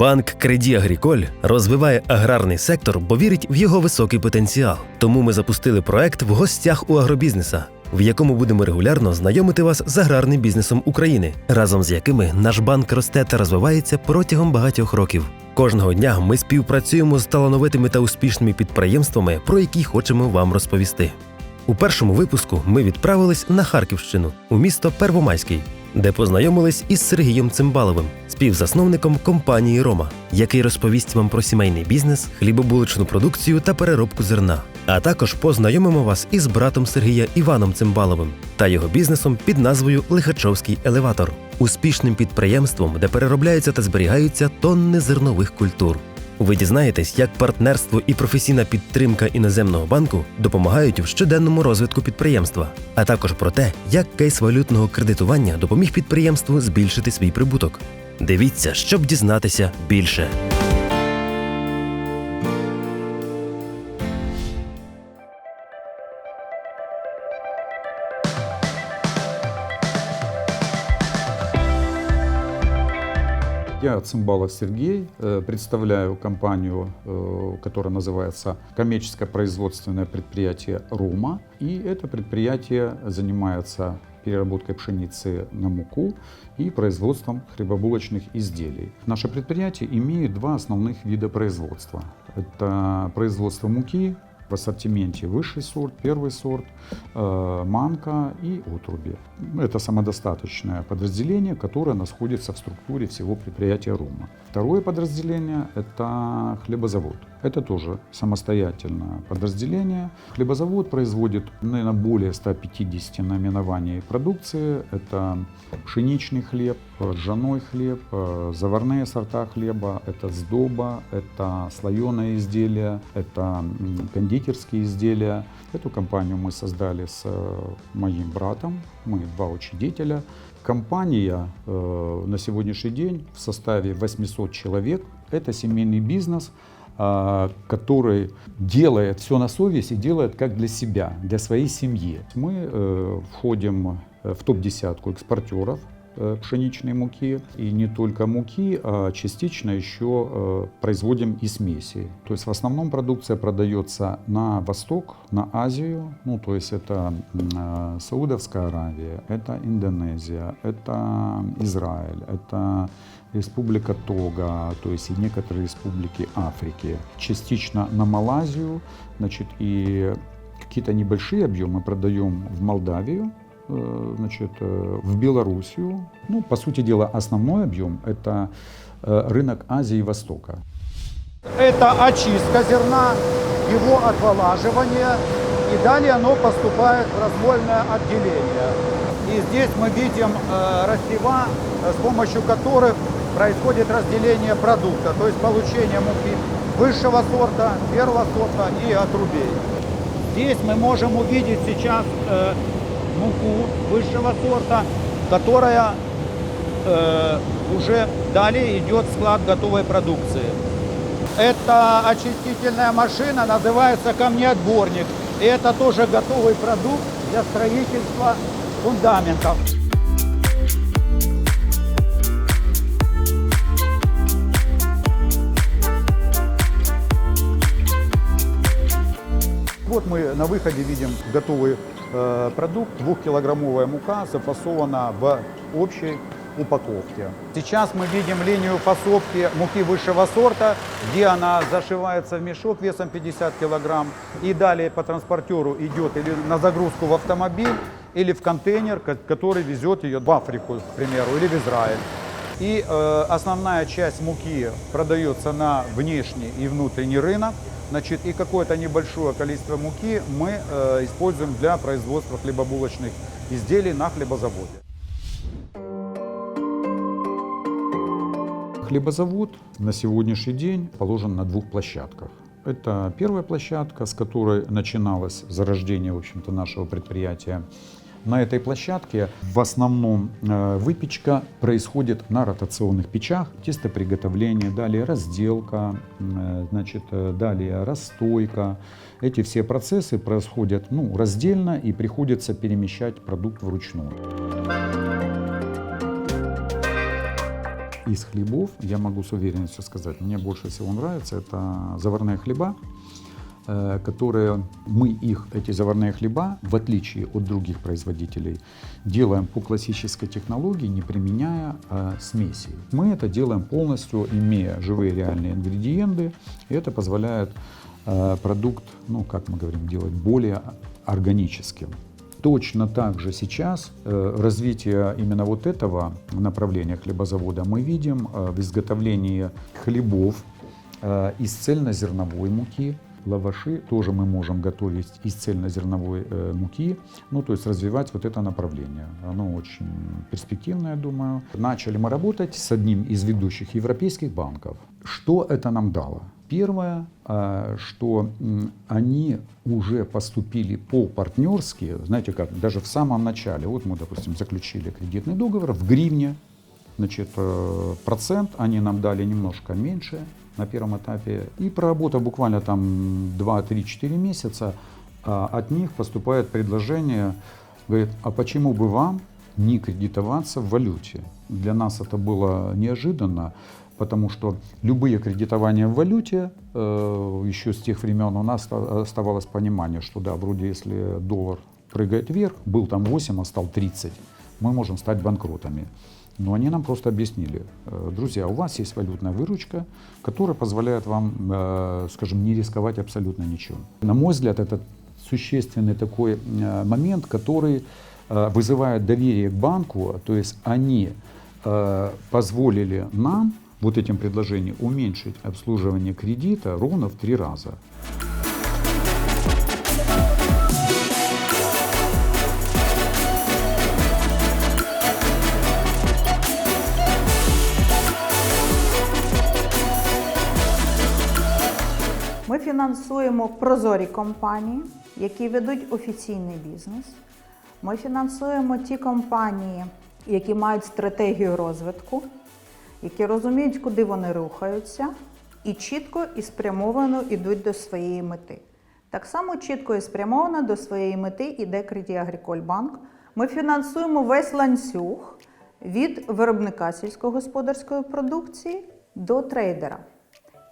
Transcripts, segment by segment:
Банк Креді Агріколь розвиває аграрний сектор, бо вірить в його високий потенціал. Тому ми запустили проект в гостях у агробізнеса, в якому будемо регулярно знайомити вас з аграрним бізнесом України, разом з якими наш банк росте та розвивається протягом багатьох років. Кожного дня ми співпрацюємо з талановитими та успішними підприємствами, про які хочемо вам розповісти. У першому випуску ми відправились на Харківщину у місто Первомайський, де познайомились із Сергієм Цимбаловим, співзасновником компанії Рома, який розповість вам про сімейний бізнес, хлібобуличну продукцію та переробку зерна. А також познайомимо вас із братом Сергія Іваном Цимбаловим та його бізнесом під назвою Лихачовський елеватор, успішним підприємством, де переробляються та зберігаються тонни зернових культур. Ви дізнаєтесь, як партнерство і професійна підтримка іноземного банку допомагають в щоденному розвитку підприємства, а також про те, як кейс валютного кредитування допоміг підприємству збільшити свій прибуток. Дивіться, щоб дізнатися більше. Я Цимбалов Сергей, э, представляю компанию, э, которая называется коммерческое производственное предприятие «Рума». И это предприятие занимается переработкой пшеницы на муку и производством хлебобулочных изделий. Наше предприятие имеет два основных вида производства. Это производство муки в ассортименте высший сорт, первый сорт, э, манка и отруби. Это самодостаточное подразделение, которое находится в структуре всего предприятия РУМа. Второе подразделение – это хлебозавод. Это тоже самостоятельное подразделение. Хлебозавод производит, наверное, более 150 наименований продукции. Это пшеничный хлеб, ржаной хлеб, э, заварные сорта хлеба, это сдоба, это слоеное изделие, это кондитерские изделия. Эту компанию мы создали с э, моим братом, мы два учредителя. Компания э, на сегодняшний день в составе 800 человек. Это семейный бизнес, который делает все на совесть и делает как для себя, для своей семьи. Мы э, входим э, в топ-десятку экспортеров э, пшеничной муки. И не только муки, а частично еще производим и смеси. То есть в основном продукция продается на Восток, на Азию. Ну, то есть это Саудовская Аравия, это Индонезия, это Израиль, это Республика Тога, то есть и некоторые республики Африки. Частично на Малайзию, значит, и какие-то небольшие объемы продаем в Молдавию, э, значит, э, в Белоруссию. Ну, по сути дела, основной объем – это э, рынок Азии и Востока. Это очистка зерна, его отволаживание, и далее оно поступает в развольное отделение. И здесь мы видим э, рассева, с помощью которых происходит разделение продукта, то есть получение муки высшего сорта, первого сорта и отрубей. Здесь мы можем увидеть сейчас э, муку высшего сорта, которая э, уже далее идет в склад готовой продукции. Эта очистительная машина называется камнеотборник. И это тоже готовый продукт для строительства фундаментов. На выходе видим готовый э, продукт. Двухкилограммовая мука зафасована в общей упаковке. Сейчас мы видим линию фасовки муки высшего сорта, где она зашивается в мешок весом 50 килограмм и далее по транспортеру идет или на загрузку в автомобиль, или в контейнер, ко- который везет ее в Африку, к примеру, или в Израиль. И э, основная часть муки продается на внешний и внутренний рынок. Значит, и какое-то небольшое количество муки мы э, используем для производства хлебобулочных изделий на хлебозаводе. Хлебозавод на сегодняшний день положен на двух площадках. Это первая площадка, с которой начиналось зарождение, в общем-то, нашего предприятия. На этой площадке в основном э, выпечка происходит на ротационных печах, тестоприготовление, далее разделка, э, значит, э, далее расстойка. Эти все процессы происходят ну, раздельно и приходится перемещать продукт вручную. из хлебов, я могу с уверенностью сказать, мне больше всего нравится, это заварные хлеба, которые мы их, эти заварные хлеба, в отличие от других производителей, делаем по классической технологии, не применяя э, смеси. Мы это делаем полностью, имея живые реальные ингредиенты, и это позволяет э, продукт, ну, как мы говорим, делать более органическим. Точно так же сейчас э, развитие именно вот этого направления хлебозавода мы видим э, в изготовлении хлебов э, из цельнозерновой муки. Лаваши тоже мы можем готовить из цельнозерновой э, муки, ну то есть развивать вот это направление. Оно очень перспективное, думаю. Начали мы работать с одним из ведущих европейских банков. Что это нам дало? Первое, а, что они уже поступили по-партнерски, знаете как, даже в самом начале, вот мы, допустим, заключили кредитный договор в гривне, значит, э, процент они нам дали немножко меньше на первом этапе, и проработав буквально там 2-3-4 месяца, а, от них поступает предложение, говорит, а почему бы вам не кредитоваться в валюте? Для нас это было неожиданно, потому что любые кредитования в валюте, э, еще с тех времен у нас оста- оставалось понимание, что да, вроде если доллар прыгает вверх, был там 8, а стал 30, мы можем стать банкротами. Но они нам просто объяснили, э, друзья, у вас есть валютная выручка, которая позволяет вам, э, скажем, не рисковать абсолютно ничем. На мой взгляд, это существенный такой э, момент, который вызывает доверие к банку, то есть они позволили нам вот этим предложением уменьшить обслуживание кредита ровно в три раза. Ми фінансуємо прозорі компанії, які ведуть офіційний бізнес. Ми фінансуємо ті компанії, які мають стратегію розвитку, які розуміють, куди вони рухаються, і чітко і спрямовано йдуть до своєї мети. Так само чітко і спрямовано до своєї мети іде Кредит Агріколь Банк. Ми фінансуємо весь ланцюг від виробника сільськогосподарської продукції до трейдера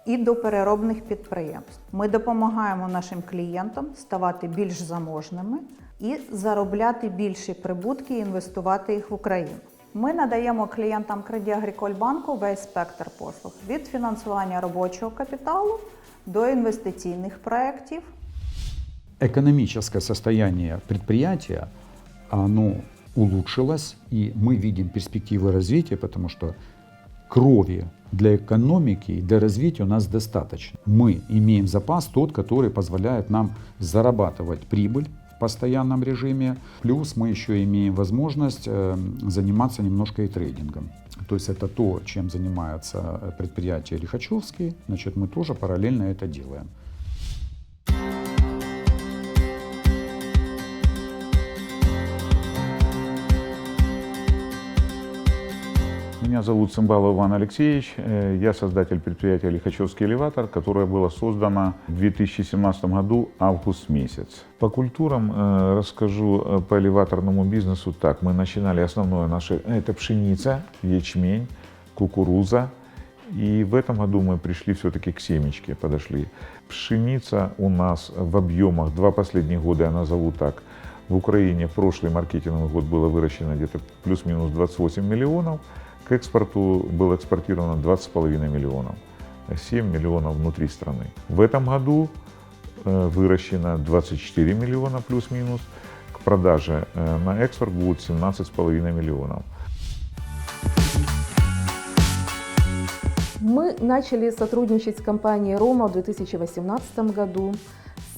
і до переробних підприємств. Ми допомагаємо нашим клієнтам ставати більш заможними і заробляти більші прибутки і інвестувати їх в Україну. Ми надаємо клієнтам Кредит Агріколь Банку весь спектр послуг від фінансування робочого капіталу до інвестиційних проєктів, Экономическое состояние предприятия, оно улучшилось, и мы видим перспективы развития, потому что крови Для экономики и для развития у нас достаточно. Мы имеем запас тот, который позволяет нам зарабатывать прибыль в постоянном режиме, плюс мы еще имеем возможность э, заниматься немножко и трейдингом. То есть это то, чем занимается э, предприятие Лихачевский, значит мы тоже параллельно это делаем. Меня зовут Цымбалов Иван Алексеевич. Э, Я создатель предприятия «Лихачевский элеватор», которое было создано в 2017 году, август месяц. По культурам э, расскажу э, по элеваторному бизнесу так. Мы начинали основное наше, это пшеница, ячмень, кукуруза. И в этом году мы пришли все-таки к семечке, подошли. Пшеница у нас в объемах, два последних года я назову так, в Украине прошлый маркетинговый год было выращено где-то плюс-минус 28 миллионов. К экспорту было экспортировано 20,5 миллионов. 7 миллионов внутри страны. В этом году э, выращено 24 миллиона плюс-минус. К продаже э, на экспорт будет 17,5 миллионов. Мы начали сотрудничать с компанией «Рома» в 2018 году,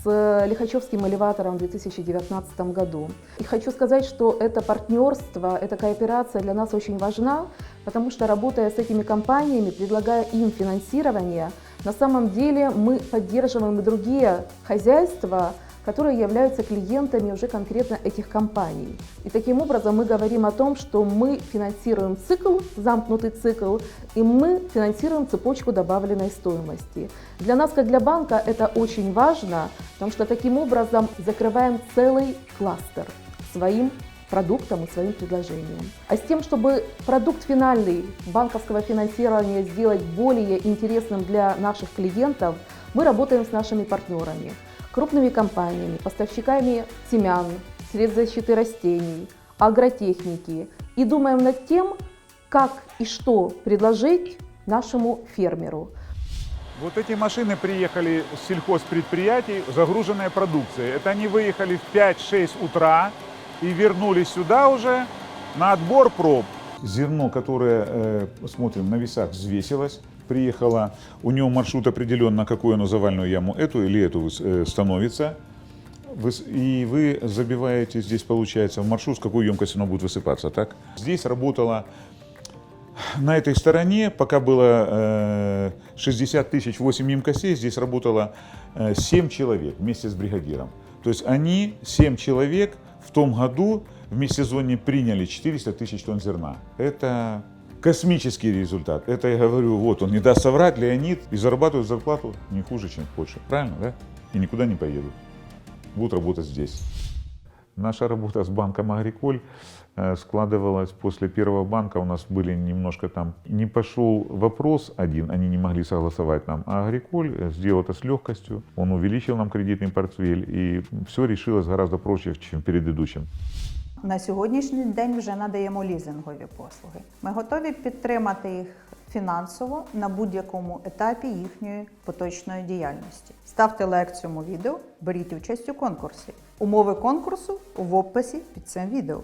с Лихачевским элеватором в 2019 году. И хочу сказать, что это партнерство, эта кооперация для нас очень важна, потому что работая с этими компаниями, предлагая им финансирование, на самом деле мы поддерживаем и другие хозяйства, которые являются клиентами уже конкретно этих компаний. И таким образом мы говорим о том, что мы финансируем цикл, замкнутый цикл, и мы финансируем цепочку добавленной стоимости. Для нас, как для банка, это очень важно, потому что таким образом закрываем целый кластер своим продуктом и своим предложением. А с тем, чтобы продукт финальный банковского финансирования сделать более интересным для наших клиентов, мы работаем с нашими партнерами, крупными компаниями, поставщиками семян, средств защиты растений, агротехники и думаем над тем, как и что предложить нашему фермеру. Вот эти машины приехали с сельхозпредприятий, загруженные продукцией. Это они выехали в 5-6 утра и вернулись сюда уже на отбор проб. Зерно, которое, э, смотрим, на весах взвесилось, приехало, у него маршрут определен, на какую оно завальную яму, эту или эту э, становится. И вы забиваете здесь, получается, в маршрут, с какой емкостью оно будет высыпаться, так? Здесь работало на этой стороне, пока было э, 60 тысяч 8 емкостей, здесь работало э, 7 человек вместе с бригадиром. То есть они, 7 человек, в том году в межсезонье приняли 400 тысяч тонн зерна. Это космический результат. Это я говорю, вот он не даст соврать, Леонид, и зарабатывают зарплату не хуже, чем в Польше. Правильно, да? И никуда не поедут. Будут работать здесь. Наша работа с банком «Агриколь» э, складывалась после первого банка. У нас были немножко там... Не пошел вопрос один, они не могли согласовать нам. А «Агриколь» э, сделал это с легкостью. Он увеличил нам кредитный портфель. И все решилось гораздо проще, чем предыдущим. На сьогоднішній день вже надаємо лізингові послуги. Ми готові підтримати їх фінансово на будь-якому етапі їхньої поточної діяльності. Ставте лайк цьому відео, беріть участь у конкурсі. Умови конкурсу в описі під цим відео.